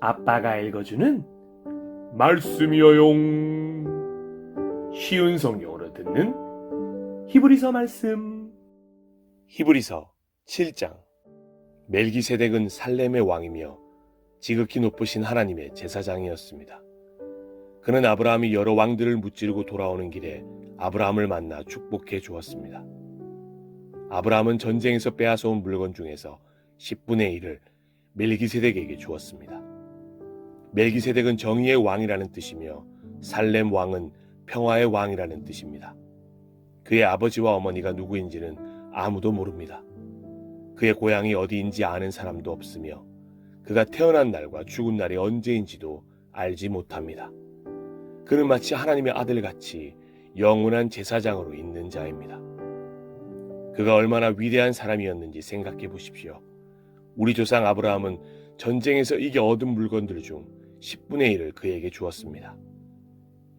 아빠가 읽어주는 말씀이여용 쉬운 성경으로 듣는 히브리서 말씀 히브리서 7장 멜기세덱은 살렘의 왕이며 지극히 높으신 하나님의 제사장이었습니다. 그는 아브라함이 여러 왕들을 무찌르고 돌아오는 길에 아브라함을 만나 축복해 주었습니다. 아브라함은 전쟁에서 빼앗아온 물건 중에서 10분의 1을 멜기세덱에게 주었습니다. 멜기세덱은 정의의 왕이라는 뜻이며 살렘 왕은 평화의 왕이라는 뜻입니다. 그의 아버지와 어머니가 누구인지는 아무도 모릅니다. 그의 고향이 어디인지 아는 사람도 없으며 그가 태어난 날과 죽은 날이 언제인지도 알지 못합니다. 그는 마치 하나님의 아들같이 영원한 제사장으로 있는 자입니다. 그가 얼마나 위대한 사람이었는지 생각해 보십시오. 우리 조상 아브라함은 전쟁에서 이겨 얻은 물건들 중 10분의 1을 그에게 주었습니다.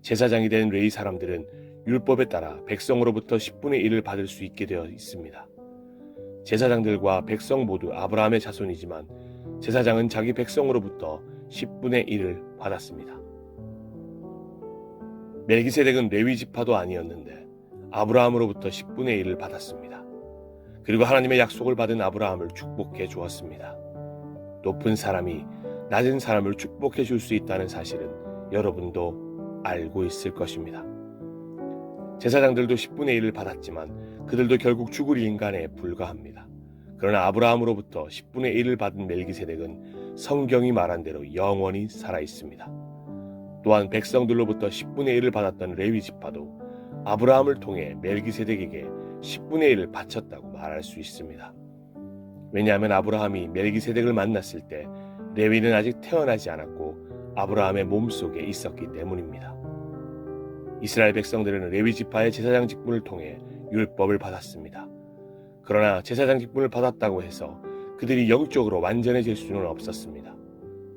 제사장이 된 레이 사람들은 율법에 따라 백성으로부터 10분의 1을 받을 수 있게 되어 있습니다. 제사장들과 백성 모두 아브라함의 자손이지만 제사장은 자기 백성으로부터 10분의 1을 받았습니다. 멜기세덱은 레위 지파도 아니었는데 아브라함으로부터 10분의 1을 받았습니다. 그리고 하나님의 약속을 받은 아브라함을 축복해 주었습니다. 높은 사람이 낮은 사람을 축복해 줄 수 있다는 사실은 여러분도 알고 있을 것입니다. 제사장들도 10분의 1을 받았지만 그들도 결국 죽을 인간에 불과합니다. 그러나 아브라함으로부터 10분의 1을 받은 멜기세덱은 성경이 말한 대로 영원히 살아 있습니다. 또한 백성들로부터 10분의 1을 받았던 레위 지파도 아브라함을 통해 멜기세덱에게 10분의 1을 바쳤다고 말할 수 있습니다. 왜냐하면 아브라함이 멜기세덱을 만났을 때 레위는 아직 태어나지 않았고 아브라함의 몸속에 있었기 때문입니다. 이스라엘 백성들은 레위 지파의 제사장 직분을 통해 율법을 받았습니다. 그러나 제사장 직분을 받았다고 해서 그들이 영적으로 완전해질 수는 없었습니다.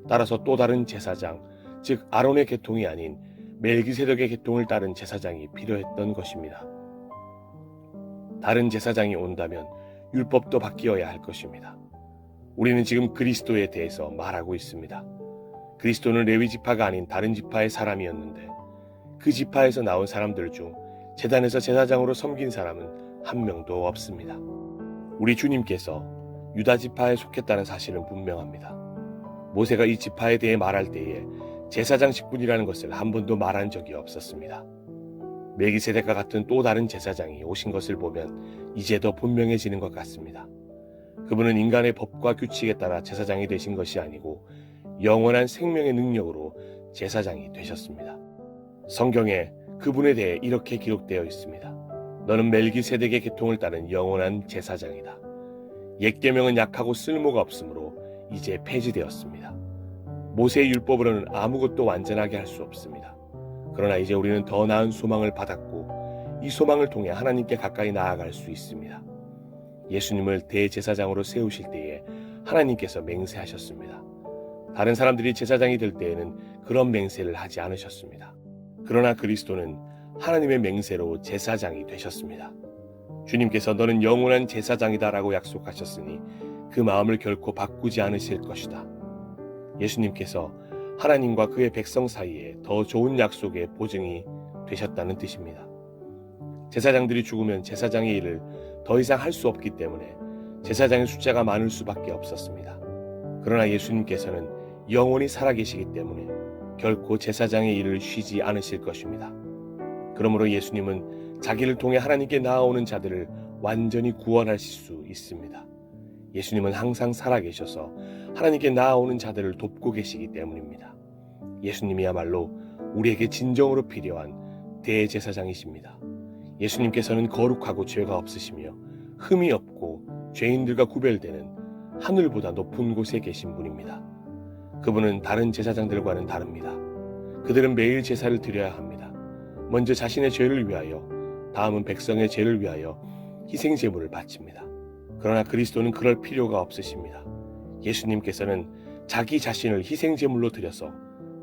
따라서 또 다른 제사장, 즉 아론의 계통이 아닌 멜기세덱의 계통을 따른 제사장이 필요했던 것입니다. 다른 제사장이 온다면 율법도 바뀌어야 할 것입니다. 우리는 지금 그리스도에 대해서 말하고 있습니다. 그리스도는 레위 지파가 아닌 다른 지파의 사람이었는데 그 지파에서 나온 사람들 중 재단에서 제사장으로 섬긴 사람은 한 명도 없습니다. 우리 주님께서 유다 지파에 속했다는 사실은 분명합니다. 모세가 이 지파에 대해 말할 때에 제사장 직분이라는 것을 한 번도 말한 적이 없었습니다. 멜기세덱과 같은 또 다른 제사장이 오신 것을 보면 이제 더 분명해지는 것 같습니다. 그분은 인간의 법과 규칙에 따라 제사장이 되신 것이 아니고 영원한 생명의 능력으로 제사장이 되셨습니다. 성경에 그분에 대해 이렇게 기록되어 있습니다. 너는 멜기세덱의 계통을 따른 영원한 제사장이다. 옛 계명은 약하고 쓸모가 없으므로 이제 폐지되었습니다. 모세의 율법으로는 아무것도 완전하게 할 수 없습니다. 그러나 이제 우리는 더 나은 소망을 받았고 이 소망을 통해 하나님께 가까이 나아갈 수 있습니다. 예수님을 대제사장으로 세우실 때에 하나님께서 맹세하셨습니다. 다른 사람들이 제사장이 될 때에는 그런 맹세를 하지 않으셨습니다. 그러나 그리스도는 하나님의 맹세로 제사장이 되셨습니다. 주님께서 너는 영원한 제사장이다라고 약속하셨으니 그 마음을 결코 바꾸지 않으실 것이다. 예수님께서 하나님과 그의 백성 사이에 더 좋은 약속의 보증이 되셨다는 뜻입니다. 제사장들이 죽으면 제사장의 일을 더 이상 할 수 없기 때문에 제사장의 숫자가 많을 수밖에 없었습니다. 그러나 예수님께서는 영원히 살아계시기 때문에 결코 제사장의 일을 쉬지 않으실 것입니다. 그러므로 예수님은 자기를 통해 하나님께 나아오는 자들을 완전히 구원하실 수 있습니다. 예수님은 항상 살아계셔서 하나님께 나아오는 자들을 돕고 계시기 때문입니다. 예수님이야말로 우리에게 진정으로 필요한 대제사장이십니다. 예수님께서는 거룩하고 죄가 없으시며 흠이 없고 죄인들과 구별되는 하늘보다 높은 곳에 계신 분입니다. 그분은 다른 제사장들과는 다릅니다. 그들은 매일 제사를 드려야 합니다. 먼저 자신의 죄를 위하여, 다음은 백성의 죄를 위하여 희생 제물을 바칩니다. 그러나 그리스도는 그럴 필요가 없으십니다. 예수님께서는 자기 자신을 희생 제물로 드려서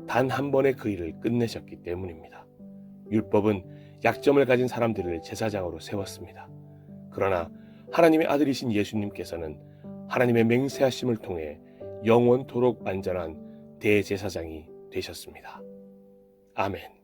단 한 번의 그 일을 끝내셨기 때문입니다. 율법은 약점을 가진 사람들을 제사장으로 세웠습니다. 그러나 하나님의 아들이신 예수님께서는 하나님의 맹세하심을 통해 영원토록 안전한 대제사장이 되셨습니다. 아멘.